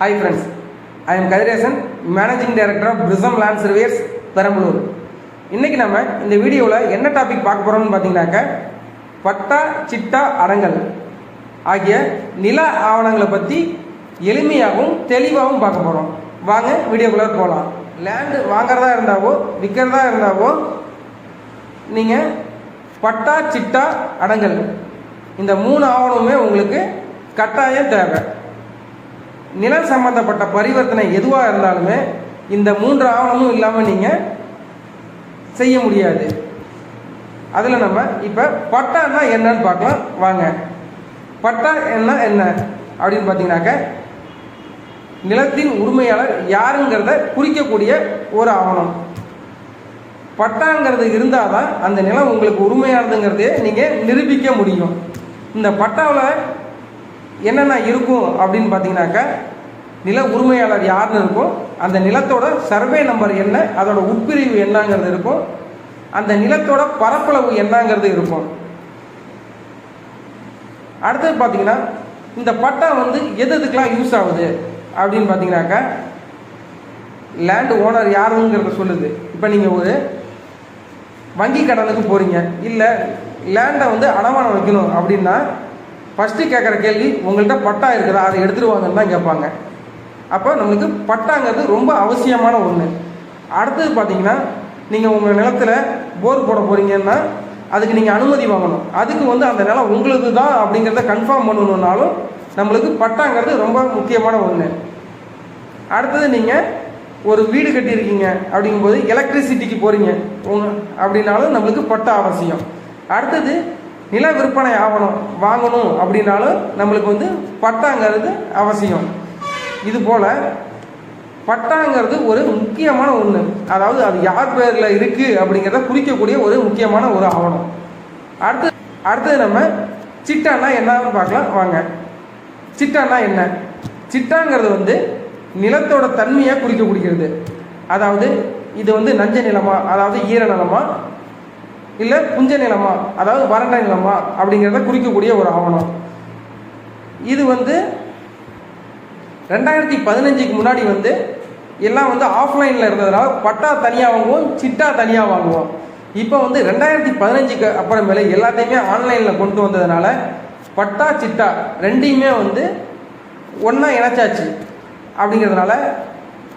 Hi friends I am Kathiresan managing director of Prism land surveys Perambalur இன்றைக்கி நம்ம இந்த வீடியோவில் என்ன டாபிக் பார்க்க போகிறோம்னு பார்த்தீங்கன்னாக்க பட்டா சிட்டா அடங்கல் ஆகிய நில ஆவணங்களை பற்றி எளிமையாகவும் தெளிவாகவும் பார்க்க போகிறோம் வாங்க வீடியோக்குள்ளே போகலாம் லேண்டு வாங்குறதா இருந்தாவோ விற்கிறதா இருந்தாவோ நீங்கள் பட்டா சிட்டா அடங்கல் இந்த மூணு ஆவணமுமே உங்களுக்கு கட்டாயம் தேவை. நிலம் சம்பந்தப்பட்ட பரிவர்த்தனை எதுவாக இருந்தாலுமே இந்த மூன்று ஆவணமும் இல்லாமல் நீங்கள் செய்ய முடியாது. அதில் நம்ம இப்போ பட்டான்னா என்னன்னு பார்க்கலாம். வாங்க. பட்டா என்ன என்ன? அப்படின்னு பார்த்தீங்கன்னாக்க நிலத்தின் உரிமையாளர் யாருங்கிறத குறிக்கக்கூடிய ஒரு ஆவணம். பட்டாங்கிறது இருந்தால் தான் அந்த நிலம் உங்களுக்கு உரிமையானதுங்கிறதே நீங்கள் நிரூபிக்க முடியும். இந்த பட்டாவில் என்னென்ன இருக்கும் அப்படின்னு பார்த்தீங்கன்னாக்கா நில உரிமையாளர் யாருன்னு இருக்கும் அந்த நிலத்தோட சர்வே நம்பர் என்ன அதோட உட்பிரிவு என்னங்கிறது இருக்கும் அந்த நிலத்தோட பரப்பளவு என்னங்கிறது இருக்கும் அடுத்தது பார்த்தீங்கன்னா இந்த பட்டா வந்து எது எதுக்கெலாம் யூஸ் ஆகுது அப்படின்னு பார்த்தீங்கன்னாக்கா லேண்ட் ஓனர் யாருங்கிறத சொல்லுது. இப்போ நீங்கள் ஒரு வங்கி கடனுக்கு போகிறீங்க இல்லை லேண்டை வந்து அடமானம் வைக்கணும் அப்படின்னா ஃபஸ்ட்டு கேட்குற கேள்வி உங்கள்கிட்ட பட்டா இருக்குதா? அதை எடுத்துகிட்டு வாங்கன்னு தான் கேட்பாங்க. அப்போ நம்மளுக்கு பட்டாங்கிறது ரொம்ப அவசியமான ஒன்று அடுத்தது பார்த்தீங்கன்னா நீங்கள் உங்கள் நிலத்தில் போர் போட போகிறீங்கன்னா அதுக்கு நீங்கள் அனுமதி வாங்கணும். அதுக்கு வந்து அந்த நிலம் உங்களுக்கு தான் அப்படிங்கிறத கன்ஃபார்ம் பண்ணணுன்னாலும் நம்மளுக்கு பட்டாங்கிறது ரொம்ப முக்கியமான ஒன்று அடுத்தது நீங்கள் ஒரு வீடு கட்டியிருக்கீங்க அப்படிங்கும்போது எலக்ட்ரிசிட்டிக்கு போகிறீங்க உங்க அப்படின்னாலும் நம்மளுக்கு பட்டா அவசியம். அடுத்தது நில விற்பனை ஆகணும் வாங்கணும் அப்படின்னாலும் நம்மளுக்கு வந்து பட்டாங்கிறது அவசியம். இது போல் பட்டாங்கிறது ஒரு முக்கியமான ஒன்று அதாவது அது யார் பேரில் இருக்குது அப்படிங்கிறத குறிக்கக்கூடிய ஒரு முக்கியமான ஒரு ஆவணம். அடுத்து அடுத்தது நம்ம சிட்டானா என்னன்னு பார்க்கலாம் வாங்க. சிட்டானா என்ன? சிட்டாங்கிறது வந்து நிலத்தோட தன்மையை குறிக்கக்கூடியது. அதாவது இது வந்து நஞ்ச நிலமா அதாவது ஈர நிலமா இல்லை புஞ்ச நிலமா? அதாவது வறண்ட நிலமா? அப்படிங்கிறத குறிக்கக்கூடிய ஒரு ஆவணம். இது வந்து ரெண்டாயிரத்தி பதினஞ்சுக்கு முன்னாடி வந்து எல்லாம் வந்து ஆஃப்லைனில் இருந்ததுனால பட்டா தனியாக வாங்குவோம் சிட்டா தனியாக வாங்குவோம். இப்போ வந்து ரெண்டாயிரத்தி பதினஞ்சுக்கு அப்புறமேல எல்லாத்தையுமே ஆன்லைனில் கொண்டு வந்ததுனால பட்டா சிட்டா ரெண்டையுமே வந்து ஒன்றா இணைச்சாச்சு. அப்படிங்கிறதுனால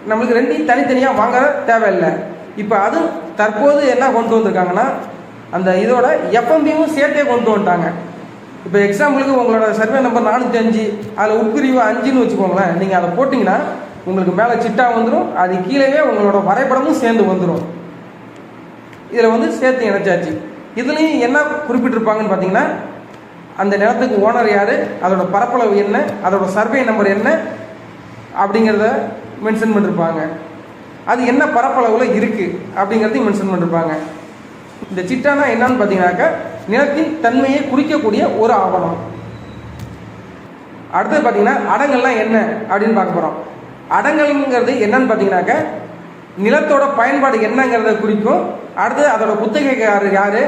நம்மளுக்கு ரெண்டையும் தனித்தனியாக வாங்க தேவையில்லை. இப்போ அது தற்போது என்ன கொண்டு வந்திருக்காங்கன்னா அந்த இதோட எஃப்எம்பியும் சேர்த்தே கொண்டு வந்துட்டாங்க. இப்போ எக்ஸாம்பிளுக்கு உங்களோட சர்வே நம்பர் நானூற்றி அஞ்சு அதில் உட்பிரிவு அஞ்சுன்னு வச்சுக்கோங்களேன். நீங்கள் அதை போட்டிங்கன்னா உங்களுக்கு மேலே சிட்டா வந்துடும் அது கீழே உங்களோட வரைபடமும் சேர்ந்து வந்துடும் இதில் வந்து சேர்த்து இணைச்சாச்சு. இதுலேயும் என்ன குறிப்பிட்டிருப்பாங்கன்னு பார்த்தீங்கன்னா அந்த நிலத்துக்கு ஓனர் யார் அதோட பரப்பளவு என்ன அதோட சர்வே நம்பர் என்ன அப்படிங்கிறத மென்ஷன் பண்ணிருப்பாங்க. அது என்ன பரப்பளவில் இருக்குது அப்படிங்கிறதையும் மென்ஷன் பண்ணிருப்பாங்க. இந்த சிட்டானா என்னன்னு பார்த்தீங்கன்னாக்கா நிலத்தின் தன்மையை குறிக்கக்கூடிய ஒரு ஆவணம். அடுத்தது பார்த்தீங்கன்னா அடங்கல்லாம் என்ன அப்படின்னு பார்க்க போகிறோம் அடங்கல்ங்கிறது என்னன்னு பார்த்தீங்கன்னாக்க நிலத்தோட பயன்பாடு என்னங்கிறத குறிக்கும். அடுத்தது அதோட குத்தகைக்காரர் யார்?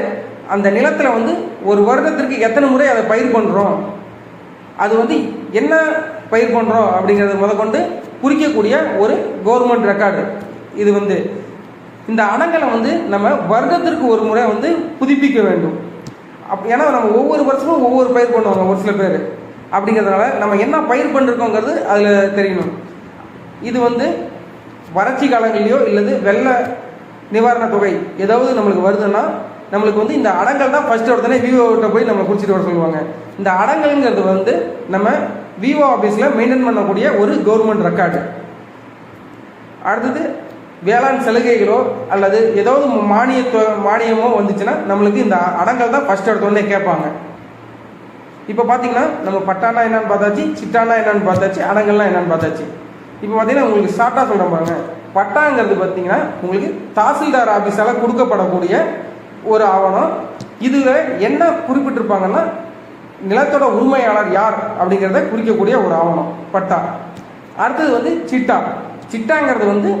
அந்த நிலத்தில் வந்து ஒரு வருடத்திற்கு எத்தனை முறை அதை பயிர் பண்ணுறோம் அது வந்து என்ன பயிர் பண்ணுறோம் அப்படிங்கிறத முதற்கொண்டு குறிக்கக்கூடிய ஒரு கவர்மெண்ட் ரெக்கார்டு இது வந்து இந்த அணங்களை வந்து நம்ம வருடத்திற்கு ஒரு முறை வந்து புதுப்பிக்க வேண்டும். அப் ஏன்னா நம்ம ஒவ்வொரு வருஷமும் ஒவ்வொரு பயிர் பண்ணுவாங்க ஒரு சில பேர். அப்படிங்கிறதுனால நம்ம என்ன பயிர் பண்ணிருக்கோங்கிறது அதில் தெரியணும். இது வந்து வறட்சி காலங்கள்லையோ இல்லது வெள்ள நிவாரண தொகை ஏதாவது நம்மளுக்கு வருதுன்னா நம்மளுக்கு வந்து இந்த அடங்கல் தான் ஃபஸ்ட்டு உடனே விவோகிட்ட போய் நம்ம குடிச்சிட்டு வர சொல்லுவாங்க. இந்த அடங்கல்ங்கிறது வந்து நம்ம விவோ ஆஃபீஸில் மெயின்டைன் பண்ணக்கூடிய ஒரு கவர்மெண்ட் ரெக்கார்டு அடுத்தது வேளாண் சலுகைகளோ அல்லது ஏதாவது மானிய மானியமோ வந்துச்சுன்னா நம்மளுக்கு இந்த அடங்கல் தான் ஃபஸ்ட் எடுத்தோடனே கேட்பாங்க. இப்போ பார்த்தீங்கன்னா நம்ம பட்டானா என்னன்னு பார்த்தாச்சு சிட்டானா என்னன்னு பார்த்தாச்சு அடங்கல்லாம் என்னன்னு பார்த்தாச்சு. இப்போ பார்த்தீங்கன்னா உங்களுக்கு ஷார்ட்டாக சொல்கிறேன் பாருங்க. பட்டாங்கிறது பார்த்தீங்கன்னா உங்களுக்கு தாசில்தார் ஆஃபீஸால் கொடுக்கப்படக்கூடிய ஒரு ஆவணம். இதில் என்ன குறிப்பிட்டிருப்பாங்கன்னா நிலத்தோட உரிமையாளர் யார் அப்படிங்கிறத குறிக்கக்கூடிய ஒரு ஆவணம் பட்டா. அடுத்தது வந்து சிட்டா. சிட்டாங்கிறது வந்து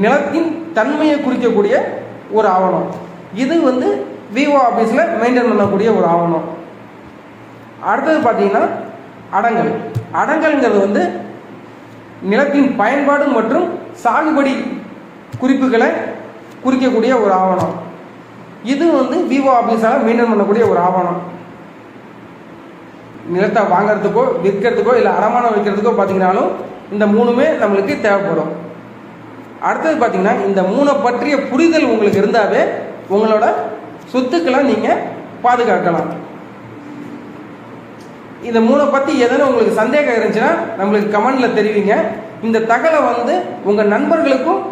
நிலத்தின் தன்மையை குறிக்கக்கூடிய ஒரு ஆவணம். இது வந்து விவோ ஆஃபீஸில் மெயின்டைன் பண்ணக்கூடிய ஒரு ஆவணம். அடுத்தது பார்த்தீங்கன்னா அடங்கல். அடங்கல்ங்கிறது வந்து நிலத்தின் பயன்பாடு மற்றும் சாகுபடி குறிப்புகளை குறிக்கக்கூடிய ஒரு ஆவணம். இது வந்து விவோ ஆஃபீஸால் மெயின்டைன் பண்ணக்கூடிய ஒரு ஆவணம். நிலத்தை வாங்கிறதுக்கோ விற்கிறதுக்கோ இல்லை அடமானம் வைக்கிறதுக்கோ பார்த்தீங்கன்னாலும் இந்த மூணுமே நம்மளுக்கு தேவைப்படும். அடுத்தது பார்த்தீங்கன்னா இந்த மூணை பற்றிய புரிதல் உங்களுக்கு இருந்தாவே உங்களோட சொத்துக்களை நீங்கள் பாதுகாக்கலாம். இந்த மூணை பற்றி எதனா உங்களுக்கு சந்தேகம் இருந்துச்சுன்னா நம்மளுக்கு கமெண்டில் தெரிவிங்க. இந்த தகவலை வந்து உங்கள் நண்பர்களுக்கும்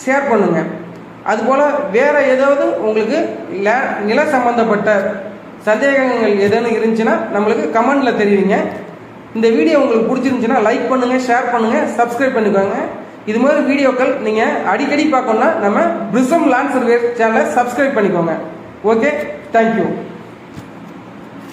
ஷேர் பண்ணுங்க. அதுபோல் வேறு ஏதாவது உங்களுக்கு லே நில சம்பந்தப்பட்ட சந்தேகங்கள் எதேனும் இருந்துச்சுன்னா நம்மளுக்கு கமெண்டில் தெரிவிங்க. இந்த வீடியோ உங்களுக்கு பிடிச்சிருந்துச்சுன்னா லைக் பண்ணுங்கள் ஷேர் பண்ணுங்கள் சப்ஸ்கிரைப் பண்ணிக்கோங்க. இது மாதிரி வீடியோக்கள் நீங்கள் அடிக்கடி பார்க்கணுன்னா நம்ம பிரிசம் லேண்ட் சர்வே சேனலை சப்ஸ்கிரைப் பண்ணிக்கோங்க. Okay thank you